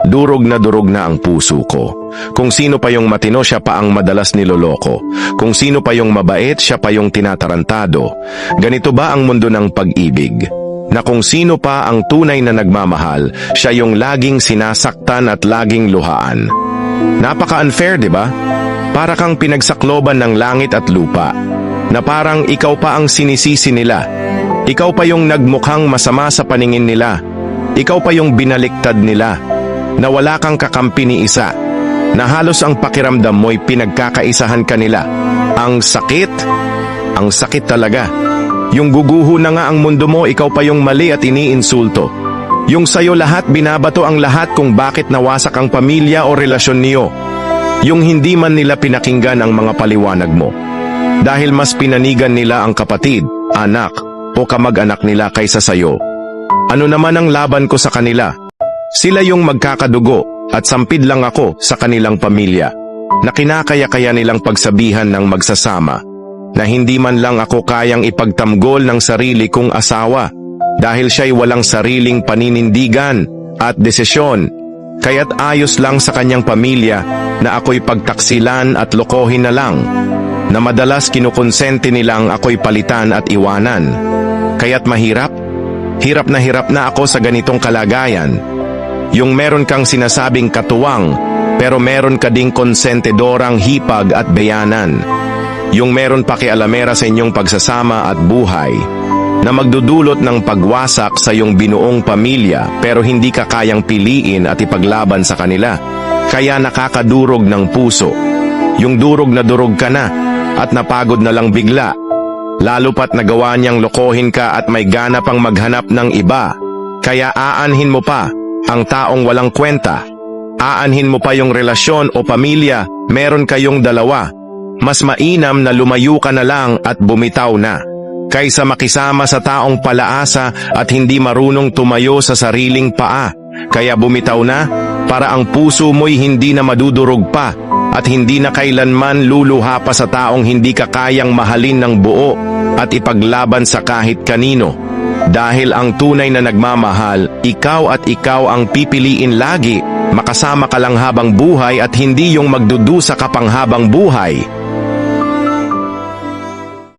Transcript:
Durog na durog na ang puso ko. Kung sino pa yung matino, siya pa ang madalas niloloko. Kung sino pa yung mabait, siya pa yung tinatarantado. Ganito ba ang mundo ng pag-ibig? Na kung sino pa ang tunay na nagmamahal, siya yung laging sinasaktan at laging luhaan. Napaka-unfair, di ba? Para kang pinagsakloban ng langit at lupa. Na parang ikaw pa ang sinisisi nila. Ikaw pa yung nagmukhang masama sa paningin nila. Ikaw pa yung binaliktad nila. Na wala kang kakampi ni isa. Na halos ang pakiramdam mo'y pinagkakaisahan ka nila. Ang sakit. Ang sakit talaga. Yung guguho na nga ang mundo mo, ikaw pa yung mali at iniinsulto. Yung sayo lahat binabato ang lahat kung bakit nawasak ang pamilya o relasyon niyo. Yung hindi man nila pinakinggan ang mga paliwanag mo. Dahil mas pinanigan nila ang kapatid, anak, o kamag-anak nila kaysa sayo. Ano naman ang laban ko sa kanila? Sila yung magkakadugo at sampid lang ako sa kanilang pamilya na kinakaya-kaya nilang pagsabihan ng magsasama na hindi man lang ako kayang ipagtamgol ng sarili kong asawa dahil siya'y walang sariling paninindigan at desisyon kaya't ayos lang sa kanyang pamilya na ako'y pagtaksilan at lokohin na lang na madalas kinukonsente nilang ako'y palitan at iwanan. Kaya't mahirap? Hirap na hirap na ako sa ganitong kalagayan. Yung meron kang sinasabing katuwang, pero meron ka ding konsentedorang hipag at beyanan. Yung meron pakialamera sa inyong pagsasama at buhay, na magdudulot ng pagwasak sa iyong binuong pamilya pero hindi ka kayang piliin at ipaglaban sa kanila. Kaya nakakadurog ng puso. Yung durog na durog ka na at napagod na lang bigla. Lalo pat nagawa niyang lokohin ka at may gana pang maghanap ng iba. Kaya aanhin mo pa ang taong walang kwenta. Aanhin mo pa yung relasyon o pamilya, meron kayong dalawa. Mas mainam na lumayo ka na lang at bumitaw na. Kaysa makisama sa taong palaasa at hindi marunong tumayo sa sariling paa. Kaya bumitaw na para ang puso mo'y hindi na madudurog pa at hindi na kailanman luluha pa sa taong hindi ka kayang mahalin ng buo at ipaglaban sa kahit kanino. Dahil ang tunay na nagmamahal, ikaw at ikaw ang pipiliin lagi, makasama ka lang habang buhay at hindi yung magdudusa ka pang habang buhay.